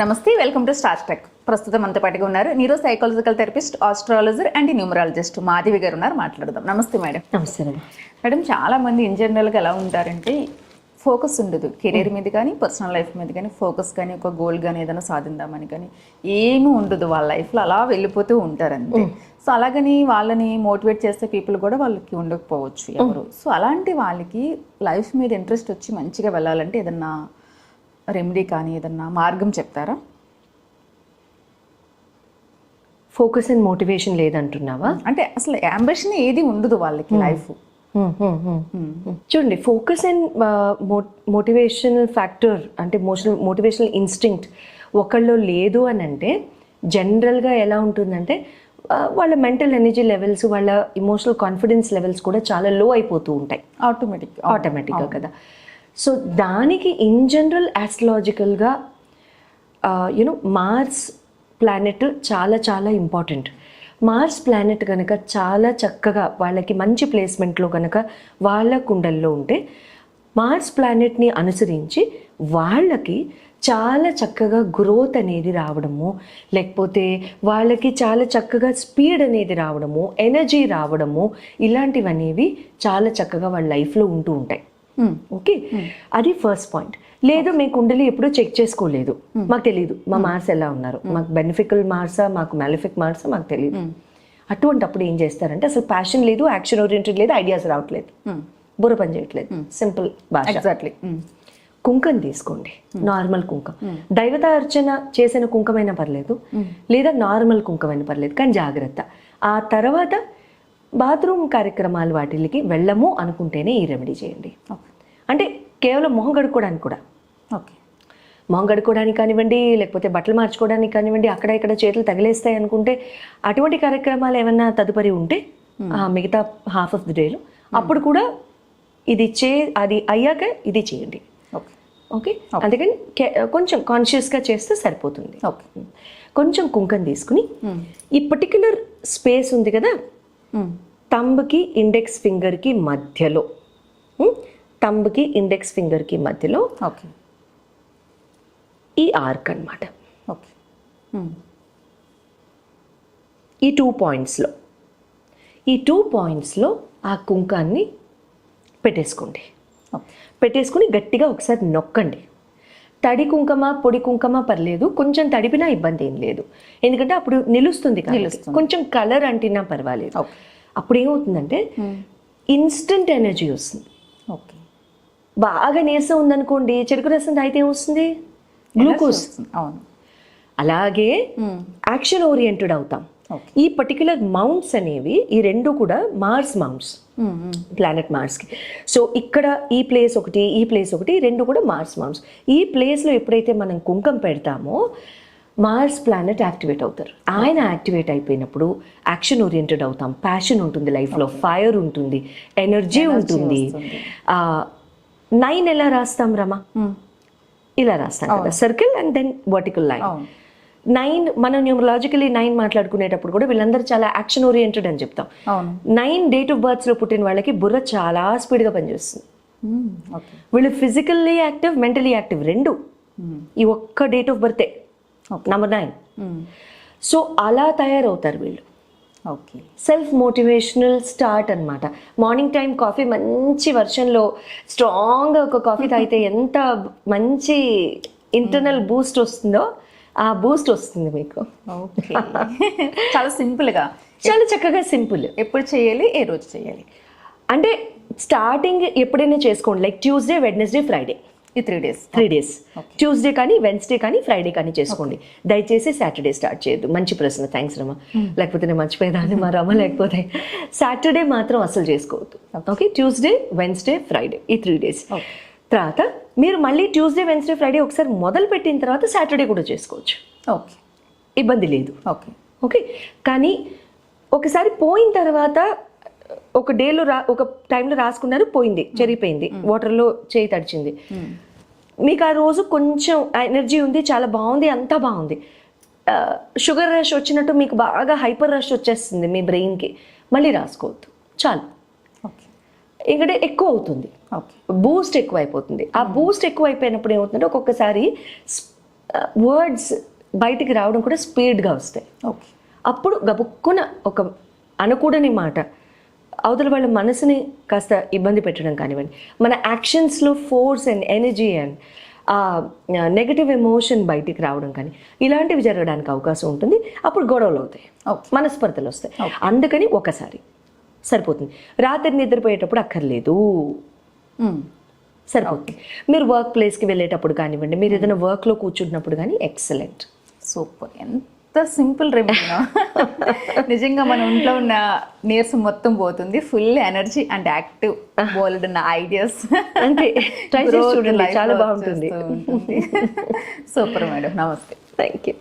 నమస్తే welcome to star tech. ప్రస్తుతం మనతో పాటుగా ఉన్నారు neuro psychological therapist astrologer and numerologist Madhavi garu ఉన్నారు. మాట్లాడదాం. నమస్తే మేడం. నమస్తే. మేడం. చాలా మంది ఇన్ జనరల్గా ఎలా ఉంటారంటే ఫోకస్ ఉండదు. కెరీర్ మీద కానీ పర్సనల్ లైఫ్ మీద కానీ ఫోకస్ కానీ ఒక గోల్ కానీ ఏదైనా సాధిద్దామని కానీ ఏమీ ఉండదు. వాళ్ళ లైఫ్లో అలా వెళ్ళిపోతూ ఉంటారు అంతే సో అలాగని వాళ్ళని మోటివేట్ చేసే పీపుల్ కూడా వాళ్ళకి ఉండకపోవచ్చు ఎవరు. సో అలాంటి వాళ్ళకి లైఫ్ మీద ఇంట్రెస్ట్ వచ్చి మంచిగా వెళ్ళాలంటే ఏదన్నా రెమెడీ కానీ ఏదన్నా మార్గం చెప్తారా? ఫోకస్ అండ్ మోటివేషన్ లేదంటున్నావా? అంటే అసలు అంబిషన్ ఏది ఉండదు వాళ్ళకి లైఫ్ చూడండి ఫోకస్ అండ్ మోటివేషనల్ ఫ్యాక్టర్ అంటే మోషన్ మోటివేషనల్ ఇన్స్టింక్ట్ ఒకళ్ళు లేదు అని అంటే జనరల్గా ఎలా ఉంటుందంటే ఆ, వాళ్ళ మెంటల్ ఎనర్జీ లెవెల్స్ వాళ్ళ ఇమోషనల్ కాన్ఫిడెన్స్ లెవెల్స్ కూడా చాలా లో అయిపోతూ ఉంటాయి. ఆటోమేటిక్ ఆటోమేటిక్గా కదా. సో దానికి ఇన్ జనరల్ యాస్ట్రలాజికల్గా యునో మార్స్ ప్లానెట్ చాలా చాలా ఇంపార్టెంట్ మార్స్ ప్లానెట్ కనుక చాలా చక్కగా వాళ్ళకి మంచి ప్లేస్మెంట్లో కనుక వాళ్ళ కుండల్లో ఉంటే మార్స్ ప్లానెట్ని అనుసరించి వాళ్ళకి చాలా చక్కగా గ్రోత్ అనేది రావడము లేకపోతే వాళ్ళకి చాలా చక్కగా స్పీడ్ అనేది రావడము ఎనర్జీ రావడము ఇలాంటివనేవి చాలా చక్కగా వాళ్ళ లైఫ్లో ఉంటూ ఉంటాయి. ఓకే అది ఫస్ట్ పాయింట్ లేదు మీ కుండలి ఎప్పుడూ చెక్ చేసుకోలేదు. మాకు తెలియదు మా మార్స్ ఎలా ఉన్నారు? మాకు బెనిఫికల్ మార్సా మాకు మ్యాలిఫిక్ మార్సా మాకు తెలియదు అటువంటి అప్పుడు ఏం చేస్తారంటే అసలు ప్యాషన్ లేదు యాక్షన్ ఓరియంటెడ్ లేదు ఐడియాస్ రావట్లేదు. బుర్ర పని చేయట్లేదు. సింపుల్ భాష. ఎగ్జాక్ట్లీ కుంకం తీసుకోండి. నార్మల్ కుంకం. దైవత అర్చన చేసిన కుంకమైనా పర్లేదు. లేదా నార్మల్ కుంకమైనా పర్లేదు. కానీ జాగ్రత్త. ఆ తర్వాత బాత్రూమ్ కార్యక్రమాలు వాటికి వెళ్ళము అనుకుంటేనే ఈ రెమెడీ చేయండి. అంటే కేవలం మొహం కడుక్కోవడానికి కూడా. ఓకే. మొహం కడుక్కోవడానికి కానివ్వండి లేకపోతే బట్టలు మార్చుకోవడానికి కానివ్వండి అక్కడ ఇక్కడ చేతులు తగిలేస్తాయి అనుకుంటే అటువంటి కార్యక్రమాలు ఏమన్నా తదుపరి ఉంటే మిగతా హాఫ్ ఆఫ్ ది డేలో అప్పుడు కూడా ఇది చే అది అయ్యాక ఇది చేయండి. ఓకే. ఓకే? అందుకని కొంచెం కాన్షియస్గా చేస్తే సరిపోతుంది. ఓకే. కొంచెం కుంకం తీసుకుని ఈ పర్టిక్యులర్ స్పేస్ ఉంది కదా తంబ్కి ఇండెక్స్ ఫింగర్కి మధ్యలో. తంబ్కి ఇండెక్స్ ఫింగర్కి మధ్యలో ఓకే. ఈ ఆర్క్ అన్నమాట. ఓకే. ఈ టూ పాయింట్స్లో ఈ టూ పాయింట్స్లో ఆ కుంకాన్ని పెట్టేసుకోండి. పెట్టేసుకుని గట్టిగా ఒకసారి నొక్కండి. తడి కుంకమ పొడి కుంకమ పర్లేదు. కొంచెం తడిపినా ఇబ్బంది ఏం లేదు. ఎందుకంటే అప్పుడు నిలుస్తుంది కాబట్టి. కొంచెం కలర్ అంటినా పర్వాలేదు. అప్పుడు ఏమవుతుందంటే ఇన్స్టంట్ ఎనర్జీ వస్తుంది. ఓకే. బాగా నీరసం ఉందనుకోండి చెరుకు రసం తాగితే ఏమొస్తుంది? గ్లూకోజ్. అవును. అలాగే యాక్షన్ ఓరియంటెడ్ అవుతాం. ఈ పర్టికులర్ మౌంట్స్ అనేవి ఈ రెండు కూడా మార్స్ మౌంట్స్. ప్లానెట్ మార్స్కి. సో ఇక్కడ ఈ ప్లేస్ ఒకటి ఈ ప్లేస్ ఒకటి రెండు కూడా మార్స్ మౌంట్స్. ఈ ప్లేస్లో ఎప్పుడైతే మనం కుంకం పెడతామో మార్స్ ప్లానెట్ యాక్టివేట్ అవుతారు. ఆయన యాక్టివేట్ అయిపోయినప్పుడు యాక్షన్ ఓరియంటెడ్ అవుతాం. ప్యాషన్ ఉంటుంది లైఫ్లో. ఫైర్ ఉంటుంది. ఎనర్జీ ఉంటుంది. నైన్ ఎలా రాస్తాం రమా? ఇలా రాస్తాం కదా. Circle and then vertical line nine మనం న్యూమరాలజికలీ నైన్ మాట్లాడుకునేటప్పుడు కూడా వీళ్ళందరూ చాలా యాక్షన్ ఓరియంటెడ్ అని చెప్తాం. నైన్ డేట్ ఆఫ్ బర్త్స్లో పుట్టిన వాళ్ళకి బుర్ర చాలా స్పీడ్గా పనిచేస్తుంది. ఓకే వీళ్ళు ఫిజికల్లీ యాక్టివ్ మెంటలీ యాక్టివ్ రెండు. ఈ ఒక్క డేట్ ఆఫ్ బర్తే నంబర్ నైన్ సో అలా తయారవుతారు వీళ్ళు. ఓకే. సెల్ఫ్ మోటివేషనల్ స్టార్ట్ అన్నమాట. మార్నింగ్ టైం కాఫీ మంచి వర్షంలో స్ట్రాంగ్గా ఒక కాఫీ తాగితే ఎంత మంచి ఇంటర్నల్ బూస్ట్ వస్తుందో ఆ బూస్ట్ వస్తుంది మీకు. ఓకే. చాలా సింపుల్గా చాలా చక్కగా సింపుల్ ఎప్పుడు చేయాలి ఏ రోజు చేయాలి? అంటే స్టార్టింగ్ ఎప్పుడైనా చేసుకోండి. లైక్ ట్యూస్డే వెడ్నెస్డే ఫ్రైడే ఈ three days three days Tuesday కానీ వెన్స్డే కానీ ఫ్రైడే కానీ చేసుకోండి. దయచేసి సాటర్డే స్టార్ట్ చేయొద్దు. మంచి ప్రశ్న. థ్యాంక్స్ రమ. లేకపోతే నేను మర్చిపోయేదాన్ని మా రమ లేకపోతే సాటర్డే మాత్రం అసలు చేసుకోవద్దు. ఓకే ట్యూస్డే వెన్స్డే ఫ్రైడే ఈ త్రీ డేస్ తర్వాత మీరు మళ్ళీ ట్యూస్డే వెన్స్డే ఫ్రైడే ఒకసారి మొదలు పెట్టిన తర్వాత సాటర్డే కూడా చేసుకోవచ్చు. ఓకే ఇబ్బంది లేదు. ఓకే ఓకే కానీ ఒకసారి పోయిన తర్వాత ఒక డేలో రా ఒక టైంలో రాసుకున్నారు పోయింది చెరిగిపోయింది. వాటర్లో చేయి తడిచింది. మీకు ఆ రోజు కొంచెం ఎనర్జీ ఉంది చాలా బాగుంది అంతా బాగుంది. షుగర్ రష్ వచ్చినట్టు మీకు బాగా హైపర్ రష్ వచ్చేస్తుంది మీ బ్రెయిన్కి మళ్ళీ రాసుకోవద్దు. చాలు. ఓకే. ఇక్కడ ఎక్కువ అవుతుంది. ఓకే. బూస్ట్ ఎక్కువ అయిపోతుంది ఆ బూస్ట్ ఎక్కువ అయిపోయినప్పుడు ఏమవుతుందంటే ఒక్కొక్కసారి వర్డ్స్ బయటికి రావడం కూడా స్పీడ్గా వస్తాయి. ఓకే. అప్పుడు గబుక్కున ఒక అనకూడని మాట అవతల వాళ్ళ మనసుని కాస్త ఇబ్బంది పెట్టడం కానివ్వండి. మన యాక్షన్స్లో force and energy and negative emotion బయటికి రావడం కానీ ఇలాంటివి జరగడానికి అవకాశం ఉంటుంది. అప్పుడు గొడవలు అవుతాయి. మనస్పర్ధలు వస్తాయి. అందుకని ఒకసారి సరిపోతుంది. రాత్రి నిద్రపోయేటప్పుడు అక్కర్లేదు. సరిపోతుంది. మీరు వర్క్ ప్లేస్కి వెళ్ళేటప్పుడు కానివ్వండి మీరు ఏదైనా వర్క్లో కూర్చుంటున్నప్పుడు కానీ ఎక్సలెంట్ సూపర్. ఎంత సింపుల్ రెమెడీ నిజంగా మన ఇంట్లో ఉన్న నీరసం మొత్తం పోతుంది. Full energy and active bold ఉన్న ఐడియాస్ ట్రై చేసి చూడండి. చాలా బాగుంటుంది. సూపర్ మేడం నమస్తే థ్యాంక్ యూ